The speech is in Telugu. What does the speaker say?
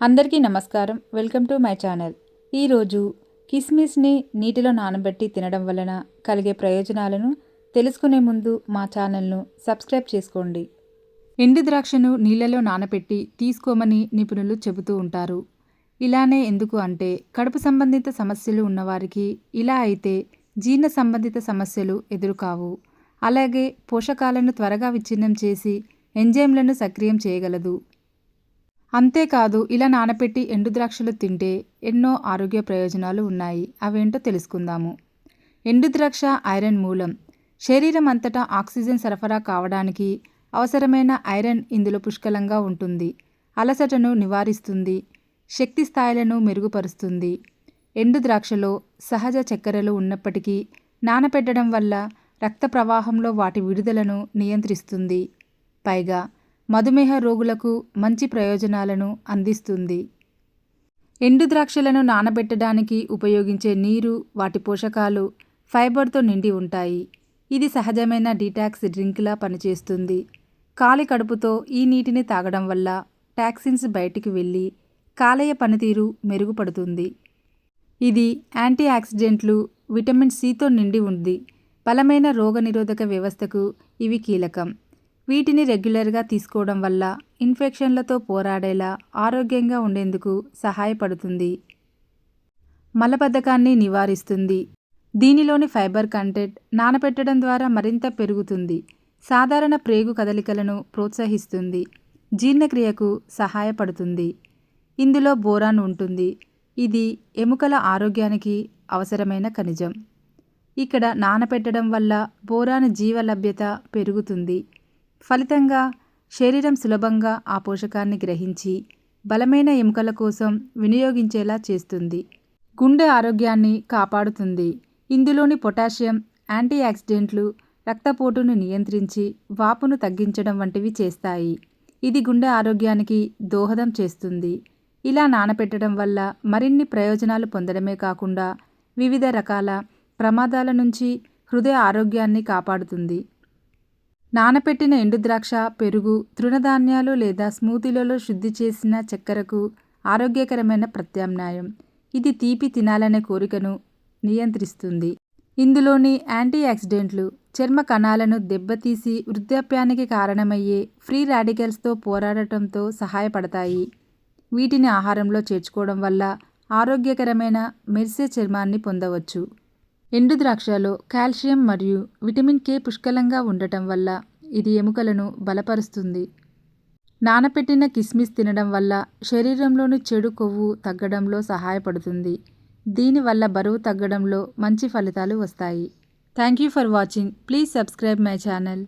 అందరికీ నమస్కారం. Welcome to my channel. ఈరోజు కిస్మిస్ని నీటిలో నానబెట్టి తినడం వలన కలిగే ప్రయోజనాలను తెలుసుకునే ముందు మా ఛానల్ను సబ్స్క్రైబ్ చేసుకోండి. ఎండు ద్రాక్షను నీళ్ళలో నానబెట్టి తీసుకోమని నిపుణులు చెబుతూ ఉంటారు. ఇలానే ఎందుకు అంటే కడుపు సంబంధిత సమస్యలు ఉన్నవారికి ఇలా అయితే జీర్ణ సంబంధిత సమస్యలు ఎదురుకావు. అలాగే పోషకాలను త్వరగా విచ్ఛిన్నం చేసి ఎంజైమ్లను సక్రియం చేయగలదు. అంతేకాదు ఇలా నానపెట్టి ఎండు ద్రాక్షలు తింటే ఎన్నో ఆరోగ్య ప్రయోజనాలు ఉన్నాయి. అవేంటో తెలుసుకుందాము. ఎండు ద్రాక్ష ఐరన్ మూలం. శరీరం అంతటా ఆక్సిజన్ సరఫరా కావడానికి అవసరమైన ఐరన్ ఇందులో పుష్కలంగా ఉంటుంది. అలసటను నివారిస్తుంది. శక్తి స్థాయిలను మెరుగుపరుస్తుంది. ఎండు ద్రాక్షలో సహజ చక్కెరలు ఉన్నప్పటికీ నానపెట్టడం వల్ల రక్త ప్రవాహంలో వాటి విడుదలను నియంత్రిస్తుంది. పైగా మధుమేహ రోగులకు మంచి ప్రయోజనాలను అందిస్తుంది. ఎండు ద్రాక్షలను నానబెట్టడానికి ఉపయోగించే నీరు వాటి పోషకాలు ఫైబర్తో నిండి ఉంటాయి. ఇది సహజమైన డీటాక్స్ డ్రింక్లా పనిచేస్తుంది. కాలి కడుపుతో ఈ నీటిని తాగడం వల్ల టాక్సిన్స్ బయటికి వెళ్ళి కాలేయ పనితీరు మెరుగుపడుతుంది. ఇది యాంటీ ఆక్సిడెంట్లు విటమిన్ సితో నిండి ఉంది. బలమైన రోగనిరోధక వ్యవస్థకు ఇవి కీలకం. వీటిని రెగ్యులర్గా తీసుకోవడం వల్ల ఇన్ఫెక్షన్లతో పోరాడేలా ఆరోగ్యంగా ఉండేందుకు సహాయపడుతుంది. మలబద్ధకాన్ని నివారిస్తుంది. దీనిలోని ఫైబర్ కంటెంట్ నానపెట్టడం ద్వారా మరింత పెరుగుతుంది. సాధారణ ప్రేగు కదలికలను ప్రోత్సహిస్తుంది. జీర్ణక్రియకు సహాయపడుతుంది. ఇందులో బోరాన్ ఉంటుంది. ఇది ఎముకల ఆరోగ్యానికి అవసరమైన ఖనిజం. ఇక్కడ నానపెట్టడం వల్ల బోరాన్ జీవలభ్యత పెరుగుతుంది. ఫలితంగా శరీరం సులభంగా ఆ పోషకాన్ని గ్రహించి బలమైన ఎముకల కోసం వినియోగించేలా చేస్తుంది. గుండె ఆరోగ్యాన్ని కాపాడుతుంది. ఇందులోని పొటాషియం యాంటీ ఆక్సిడెంట్లు రక్తపోటును నియంత్రించి వాపును తగ్గించడం వంటివి చేస్తాయి. ఇది గుండె ఆరోగ్యానికి దోహదం చేస్తుంది. ఇలా నానపెట్టడం వల్ల మరిన్ని ప్రయోజనాలు పొందడమే కాకుండా వివిధ రకాల ప్రమాదాల నుంచి హృదయ ఆరోగ్యాన్ని కాపాడుతుంది. నానపెట్టిన ఎండుద్రాక్ష పెరుగు తృణధాన్యాలు లేదా స్మూతీలలో శుద్ధి చేసిన చక్కెరకు ఆరోగ్యకరమైన ప్రత్యామ్నాయం. ఇది తీపి తినాలనే కోరికను నియంత్రిస్తుంది. ఇందులోని యాంటీ ఆక్సిడెంట్లు చర్మ కణాలను దెబ్బతీసి వృద్ధాప్యానికి కారణమయ్యే ఫ్రీ రాడికల్స్తో పోరాడటంతో సహాయపడతాయి. వీటిని ఆహారంలో చేర్చుకోవడం వల్ల ఆరోగ్యకరమైన మెరిసే చర్మాన్ని పొందవచ్చు. ఎండు ద్రాక్షలో కాల్షియం మరియు విటమిన్ కే పుష్కలంగా ఉండటం వల్ల ఇది ఎముకలను బలపరుస్తుంది. నానపెట్టిన కిస్మిస్ తినడం వల్ల శరీరంలోని చెడు కొవ్వు తగ్గడంలో సహాయపడుతుంది. దీనివల్ల బరువు తగ్గడంలో మంచి ఫలితాలు వస్తాయి. Thank you for watching. Please subscribe my channel.